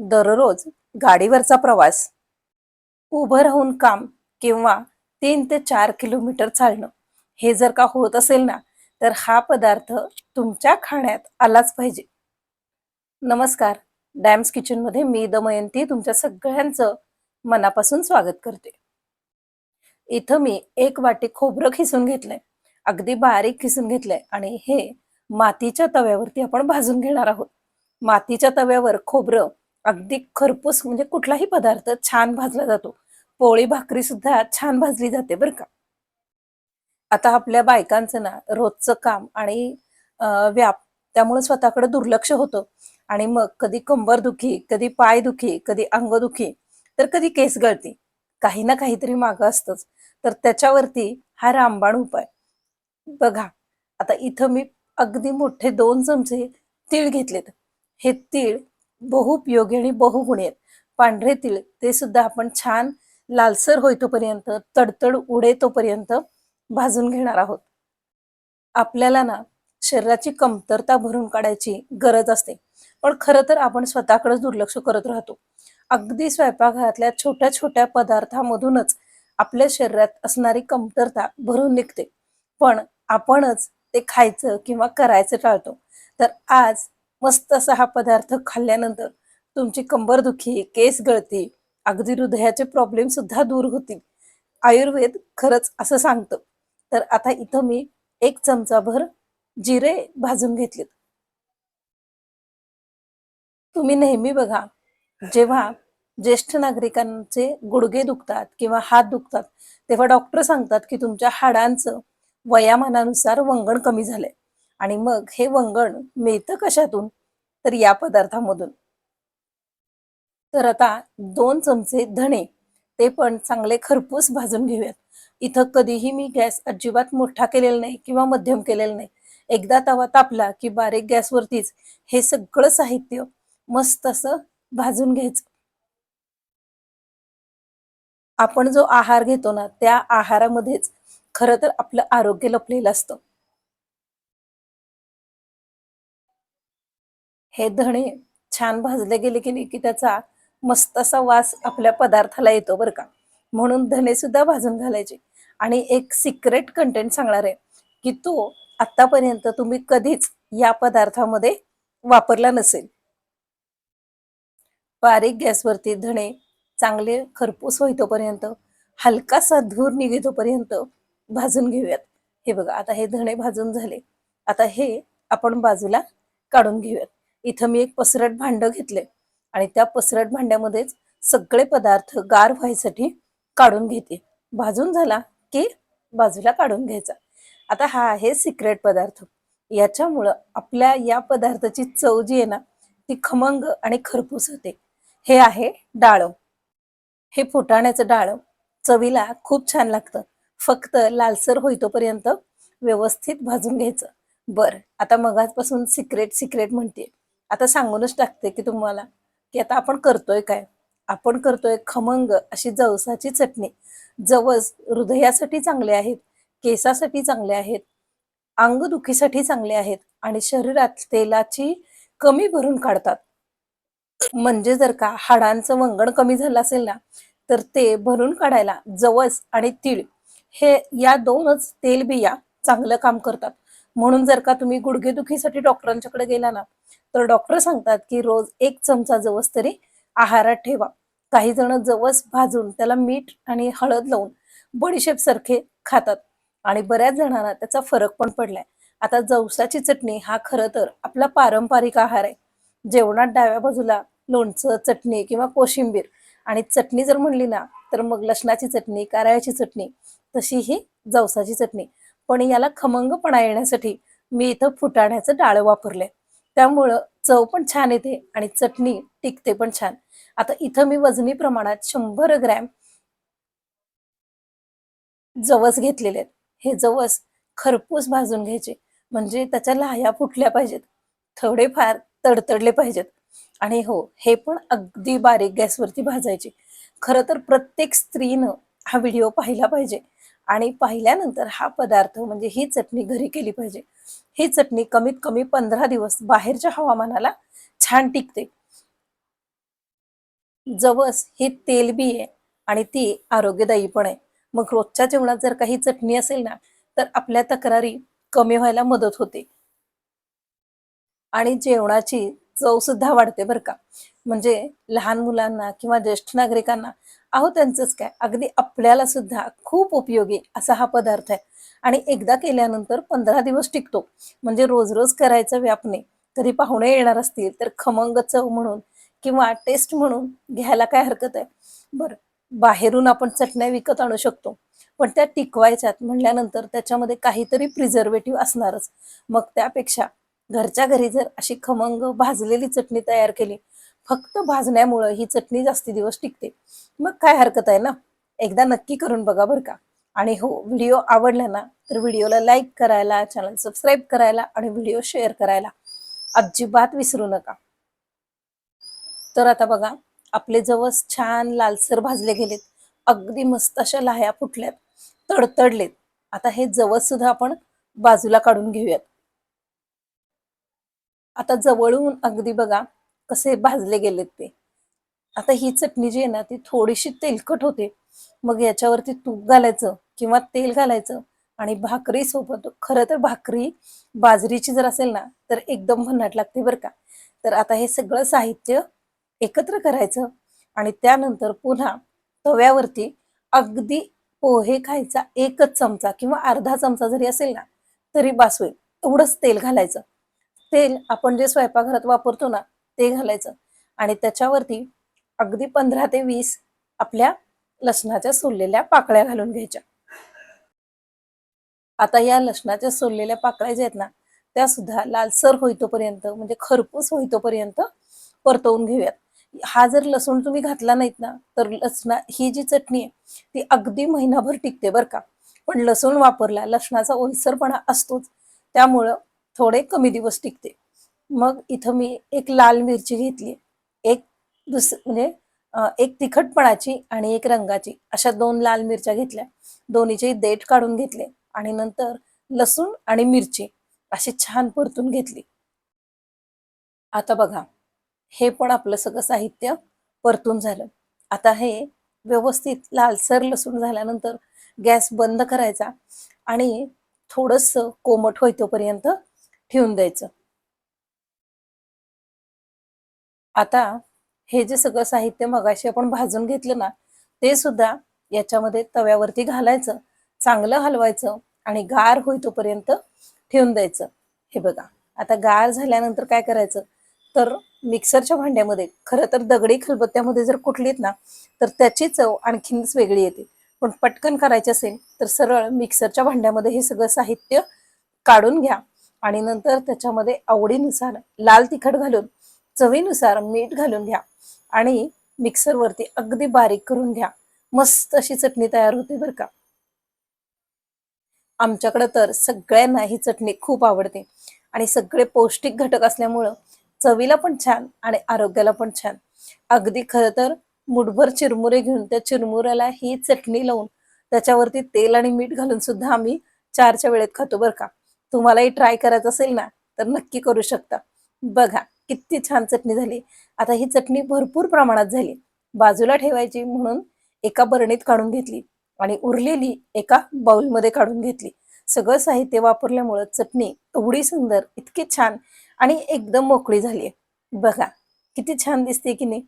दररोज गाडीवरचा प्रवास उभं राहून काम किंवा तीन ते चार किलोमीटर चालणं हे जर का होत असेल ना तर हा पदार्थ तुमच्या खाण्यात आलाच पाहिजे. नमस्कार डॅम्स किचनमध्ये मी दमयंती तुमच्या सगळ्यांचं मनापासून स्वागत करते. इथं मी एक वाटी खोबरं खिसून घेतलंय अगदी बारीक खिसून घेतलंय आणि हे मातीच्या तव्यावरती आपण भाजून घेणार आहोत. मातीच्या तव्यावर खोबरं अगदी खरपूस म्हणजे कुठलाही पदार्थ छान भाजला जातो. पोळी भाकरी सुद्धा छान भाजली जाते बरं का. आता आपल्या बायकांचं ना रोजचं काम आणि व्याप त्यामुळे स्वतःकडे दुर्लक्ष होतं. आणि मग कधी कंबर दुखी कधी पाय दुखी कधी अंगदुखी तर कधी केस गळती. काही ना काहीतरी मागं असतंच. तर त्याच्यावरती हा रामबाण उपाय. बघा आता इथं मी अगदी मोठे दोन चमचे तीळ घेतलेत. हे तीळ बहुपयोगी आणि बहुगुणी आहेत. पांढरे तिळ ते सुद्धा आपण छान लालसर होई तोपर्यंत तडतड उडे तोपर्यंत भाजून घेणार आहोत. आपल्याला ना शरीराची कमतरता भरून काढायची गरज असते. पण खरं तर आपण स्वतःकडेच दुर्लक्ष करत राहतो. अगदी स्वयंपाकघरातल्या छोट्या छोट्या पदार्थामधूनच आपल्या शरीरात असणारी कमतरता भरून निघते. पण आपणच ते खायचं किंवा करायचं टाळतो. तर आज मस्त असा हा पदार्थ खाल्ल्यानंतर तुमची कंबरदुखी केस गळती अगदी हृदयाचे प्रॉब्लेम सुद्धा दूर होतील. आयुर्वेद खरंच असं सांगतं. तर आता इथं मी एक चमचाभर जिरे भाजून घेतलेत. तुम्ही नेहमी बघा जेव्हा ज्येष्ठ नागरिकांचे गुडघे दुखतात किंवा हात दुखतात तेव्हा डॉक्टर सांगतात की तुमच्या हाडांचं वयामानानुसार वंगण कमी झालंय. आणि मग हे वंगण मिळतं कशातून? तर या पदार्थामधून. तर आता दोन चमचे धणे ते पण चांगले खरपूस भाजून घेऊयात. इथं कधीही मी गॅस अजिबात मोठा केलेला नाही किंवा मध्यम केलेला नाही. एकदा तवा तापला की बारीक गॅसवरतीच हे सगळं साहित्य मस्त असं भाजून घ्यायचं. आपण जो आहार घेतो ना त्या आहारामध्येच खरं तर आपलं आरोग्य लपलेलं असतं. हे धणे छान भाजले गेले की नाही की त्याचा मस्त असा वास आपल्या पदार्थाला येतो बरं का. म्हणून धणे सुद्धा भाजून घालायचे. आणि एक सिक्रेट कंटेंट सांगणार आहे की तो आतापर्यंत तुम्ही कधीच या पदार्थामध्ये वापरला नसेल. बारीक गॅसवरती धणे चांगले खरपूस होईतोपर्यंत हलकासा धूर निघेतोपर्यंत भाजून घेऊयात. हे बघा आता हे धणे भाजून झाले. आता हे आपण बाजूला काढून घेऊयात. इथं मी एक पसरट भांड घेतले आणि त्या पसरट भांड्यामध्येच सगळे पदार्थ गार व्हायसाठी काढून घेते. भाजून झाला की बाजूला काढून घ्यायचा. आता हा आहे सिक्रेट पदार्थ. याच्यामुळं आपल्या या पदार्थाची चव जी आहे ना ती खमंग आणि खरपूस होते. हे आहे डाळव हे फुटाण्याचं डाळ. चवीला खूप छान लागतं. फक्त लालसर होईतोपर्यंत व्यवस्थित भाजून घ्यायचं. बर आता मगाजपासून सिक्रेट सिक्रेट म्हणते आता सांगूनच टाकते की तुम्हाला की आता आपण करतोय काय? आपण करतोय खमंग अशी जवसाची चटणी. जवस हृदयासाठी चांगले आहेत केसासाठी चांगले आहेत अंगदुखीसाठी चांगले आहेत आणि शरीरात तेलाची कमी भरून काढतात. म्हणजे जर का हाडांचं वंगण कमी झालं असेल ना तर ते भरून काढायला जवस आणि तीळ हे या दोनच तेलबिया चांगलं काम करतात. म्हणून जर का तुम्ही गुडघेदुखीसाठी डॉक्टरांच्याकडे गेला ना तर डॉक्टर सांगतात की रोज एक चमचा जवस तरी आहारात ठेवा. काही जण जवस भाजून त्याला मीठ आणि हळद लावून बडीशेप सारखे खातात आणि बऱ्याच जणांना त्याचा फरक पण पडलाय. आता जवसाची चटणी हा खरं तर आपला पारंपरिक आहार आहे. जेवणात डाव्या बाजूला लोणचं चटणी किंवा कोशिंबीर आणि चटणी जर म्हणली ना तर मग लसणाची चटणी कारळ्याची चटणी तशी ही जवसाची चटणी. पण याला खमंगपणा येण्यासाठी मी इथं फुटाण्याचं डाळ वापरले त्यामुळं चव पण छान येते आणि चटणी टिकते पण छान. आता इथं मी वजनी प्रमाणात शंभर ग्रॅम जवस घेतलेले आहेत. हे जवस खरपूस भाजून घ्यायचे. म्हणजे त्याच्या लाह्या फुटल्या पाहिजेत. थोडेफार तडतडले पाहिजेत. आणि हो हे पण अगदी बारीक गॅसवरती भाजायचे. खरं तर प्रत्येक स्त्रीनं हा व्हिडिओ पाहिला पाहिजे. आणि पाहिल्यानंतर हा पदार्थ म्हणजे ही चटणी घरी केली पाहिजे. ही चटणी कमीत कमी पंधरा दिवस बाहेरच्या हवामानाला छान टिकते. जवस ही तेलबी आहे आणि ती आरोग्यदायी पण आहे. मग रोजच्या जेवणात जर काही चटणी असेल ना तर आपल्या तक्रारी कमी व्हायला मदत होते. आणि जेवणाची चव सुद्धा वाढते बरं का. म्हणजे लहान मुलांना किंवा ज्येष्ठ नागरिकांना अहो त्यांचंच काय? अगदी आपल्याला सुद्धा खूप उपयोगी असा हा पदार्थ आहे. आणि एकदा केल्यानंतर पंधरा दिवस टिकतो. म्हणजे रोज रोज करायचं व्यापणे. तरी पाहुणे येणार असतील तर खमंग चव म्हणून किंवा टेस्ट म्हणून घ्यायला काय हरकत आहे? बरं बाहेरून आपण चटण्या विकत आणू शकतो. पण त्या टिकवायच्यात म्हणल्यानंतर त्याच्यामध्ये काहीतरी प्रिझर्वेटिव्ह असणारच. मग त्यापेक्षा घरच्या घरी जर अशी खमंग भाजलेली चटणी तयार केली फक्त भाजण्यामुळं ही चटणी जास्ती दिवस टिकते. मग काय हरकत आहे ना? एकदा नक्की करून बघा बरं का. आणि हो व्हिडिओ आवडला ना तर व्हिडिओला लाईक करायला चॅनल सबस्क्राईब करायला आणि व्हिडिओ शेअर करायला अजिबात विसरू नका. तर आता बघा आपले जवस छान लालसर भाजले गेलेत. अगदी मस्त अशा लाह्या फुटल्यात तडतडलेत. आता हे जवस सुद्धा आपण बाजूला काढून घेऊयात. आता जवळून अगदी बघा कसे भाजले गेलेत ते. आता ही चटणी जी आहे ना ती थोडीशी तेलकट होते. मग याच्यावरती तूप घालायचं किंवा तेल घालायचं आणि भाकरी सोबत खरं तर भाकरी बाजरीची जर असेल ना तर एकदम भन्नाट लागते बरं का. तर आता हे सगळं साहित्य एकत्र करायचं आणि त्यानंतर पुन्हा तव्यावरती अगदी पोहे खायचा एकच चमचा किंवा अर्धा चमचा जरी असेल ना तरी बास एवढंच तेल घालायचं. तेल आपण जे स्वयंपाकघरात वापरतो ना ते घालायचं. आणि त्याच्यावरती अगदी पंधरा ते वीस आपल्या लसणाच्या सोललेल्या पाकळ्या घालून घ्यायच्या. आता या लसणाच्या सोललेल्या पाकळ्या ज्या आहेत ना त्या सुद्धा लालसर होईतोपर्यंत म्हणजे खरपूस होईतोपर्यंत परतवून घेऊयात. हा जर लसूण तुम्ही घातला नाहीत ना तर लसणा ही जी चटणी आहे ती अगदी महिनाभर टिकते बरं का. पण लसूण वापरला लसणाचा ओलसरपणा असतोच. त्यामुळं थोडे कमी दिवस टिकते. मग इथं मी एक लाल मिरची घेतली. एक दुस म्हणजे एक तिखटपणाची आणि एक रंगाची अशा दोन लाल मिरच्या घेतल्या. दोन्हीचे देठ काढून घेतले आणि नंतर लसूण आणि मिरची अशी छान परतून घेतली. आता बघा हे पण आपलं सगळं साहित्य परतून झालं. आता हे व्यवस्थित लालसर लसूण झाल्यानंतर गॅस बंद करायचा आणि थोडंसं कोमट होईतोपर्यंत ठेवून द्यायचं. आता हे जे सगळं साहित्य मगाशी आपण भाजून घेतलं ना ते सुद्धा याच्यामध्ये तव्यावरती घालायचं चांगलं हलवायचं आणि गार होई तोपर्यंत ठेवून द्यायचं. हे बघा आता गार झाल्यानंतर काय करायचं? तर मिक्सरच्या भांड्यामध्ये खरं तर दगडी खलबत्त्यामध्ये जर कुठलीत ना तर त्याची चव आणखीनच वेगळी येते. पण पटकन करायचे असेल तर सरळ मिक्सरच्या भांड्यामध्ये हे सगळं साहित्य काढून घ्या आणि नंतर त्याच्यामध्ये आवडीनुसार लाल तिखट घालून चवीनुसार मीठ घालून घ्या आणि मिक्सरवरती अगदी बारीक करून घ्या. मस्त अशी चटणी तयार होते बरं का. आमच्याकडं तर सगळ्यांना ही चटणी खूप आवडते आणि सगळे पौष्टिक घटक असल्यामुळं चवीला पण छान आणि आरोग्याला पण छान. अगदी खरं तर मुठभर चिरमुरे घेऊन त्या चिरमुऱ्याला ही चटणी लावून त्याच्यावरती तेल आणि मीठ घालून सुद्धा आम्ही चारच्या वेळेत खातो बरं का. तुम्हालाही ट्राय करायचं असेल ना तर नक्की करू शकता. बघा किती छान चटणी झाली. आता ही चटणी भरपूर प्रमाणात झाली. बाजूला ठेवायची म्हणून एका बरणीत काढून घेतली आणि उरलेली एका बाउलमध्ये काढून घेतली. सगळं साहित्य वापरल्यामुळं चटणी एवढी सुंदर इतकी छान आणि एकदम मोकळी झाली बघा किती छान दिसते की नाही?